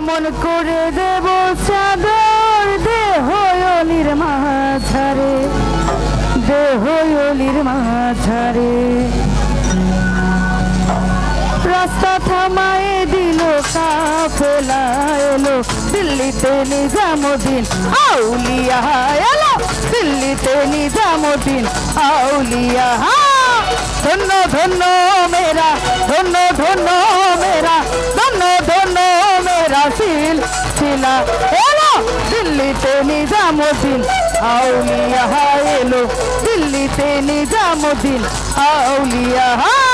কেমন করে দেব চাদর? দেহ অলির মাঝারে, দেহ অলির মাঝারে। রাস্তা থামায়ে দিল কাফেলা এলো। দিল্লিতে নিজামুদ্দিন আউলিয়া এলো। দিল্লিতে নিজামুদ্দিন আউলিয়া ধন্য ধন্য মেরা ধন্য ধন্য মেরা শিলা এলো দিল্লিতে নিজামুদ্দিন আউলিয়া এলো দিল্লিতে নিজামুদ্দিন আউলিয়া মানত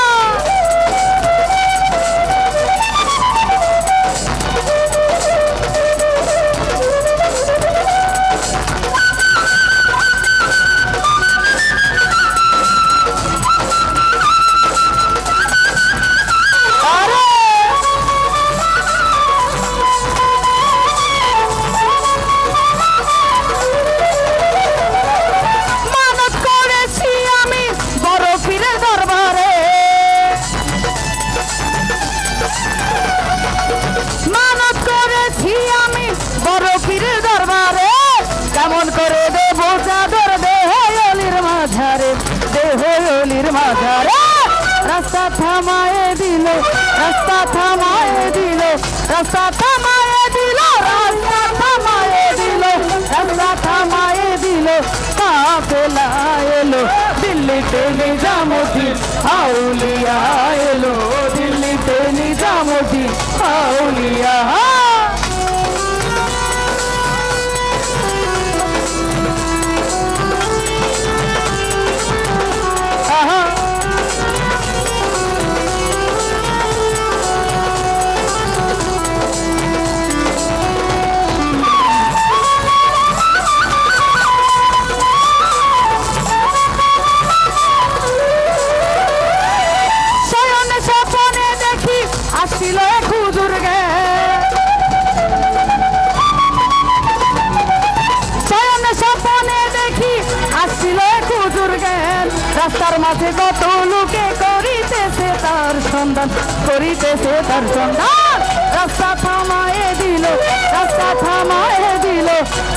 থামায়ে দিল, রাস্তা থামায় দিল, রাস্তা থামায় দিল, রাস্তা থামায় দিল, রাস্তা থামায় দিল কাফেলা এলো, দিল্লিতে নিজামতি আউলিয়া এলো, দিল্লিতে নিজামতি আউলিয়া রাস্তার মাঝে কত লোকে করিতেছে তার সন্ধান, করিতেছে তার সন্ধান। রাস্তা থামায়ে দিল, রাস্তা থামায়ে দিল,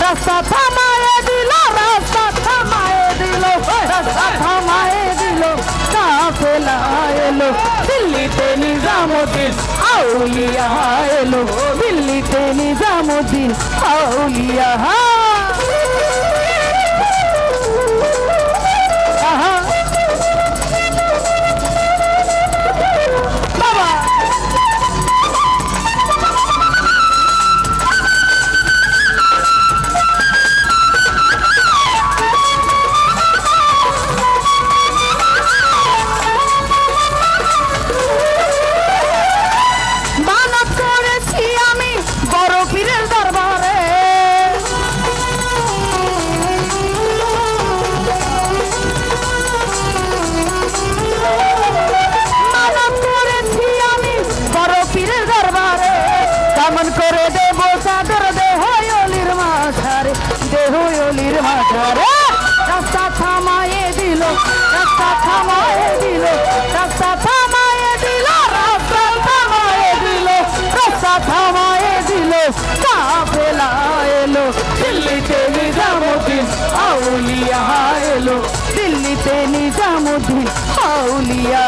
রাস্তা থামায় দিল, রাস্তা থামায়ে দিল, রাস্তা থামায় দিল, কাফেলা এলো, দিল্লিতে নিজামুদ্দিন, আউলিয়া এলো, দিল্লিতে নিজামুদ্দিন, আউলিয়া দেহ অলির মাঝারে রাস্তা থামায়ে দিল, রাস্তা থামায়ে দিল, রাস্তা থামায়ে দিল, রাস্তা থামায়ে দিল, রাস্তা থামায়ে দিল। কাফেলা এলো, দিল্লিতে নিজামুদ্দিন, আউলিয়া এলো, দিল্লিতে নিজামুদ্দিন, আউলিয়া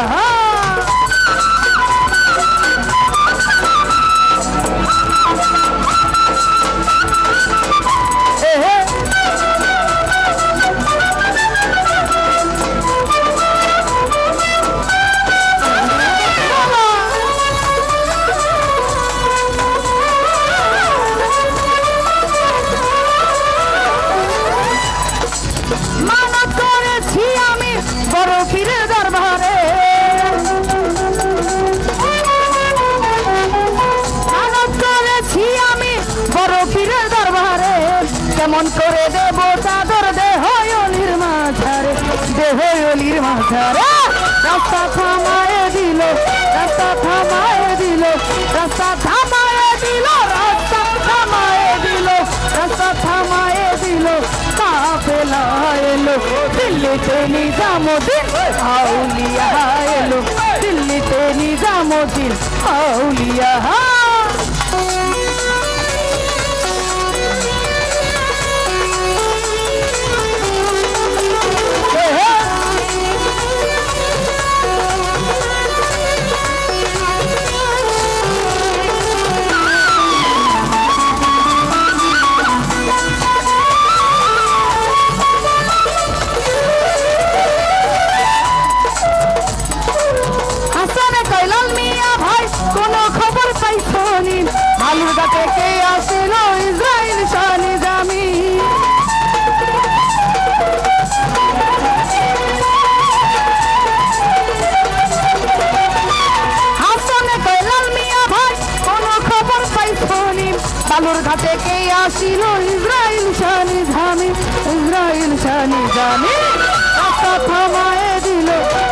করে দেব চাদর দেহ অলির মাঝারে দেহ অলির মাঝারে। রাস্তা থামায়ে দিল, রাস্তা থামায়ে দিল, রাস্তা থামায়ে দিল, রাস্তা থামায়ে দিল, রাস্তা থামায়ে দিল, কাফেলা এলো, দিল্লিতে নিজামুদ্দিন, আউলিয়া এলো, দিল্লিতে নিজামুদ্দিন, আউলিয়া বালুরঘাটে কে আসিল ইসরায়েল কোন খবর পাইছনি বালুরঘাটে কে আসিল ইসরায়েল শাহ নিজামি ইসরায়েল শাহ নিজামি রাস্তা থামায়ে দিল,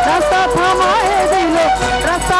রাস্তা থামায়ে দিল, রাস্তা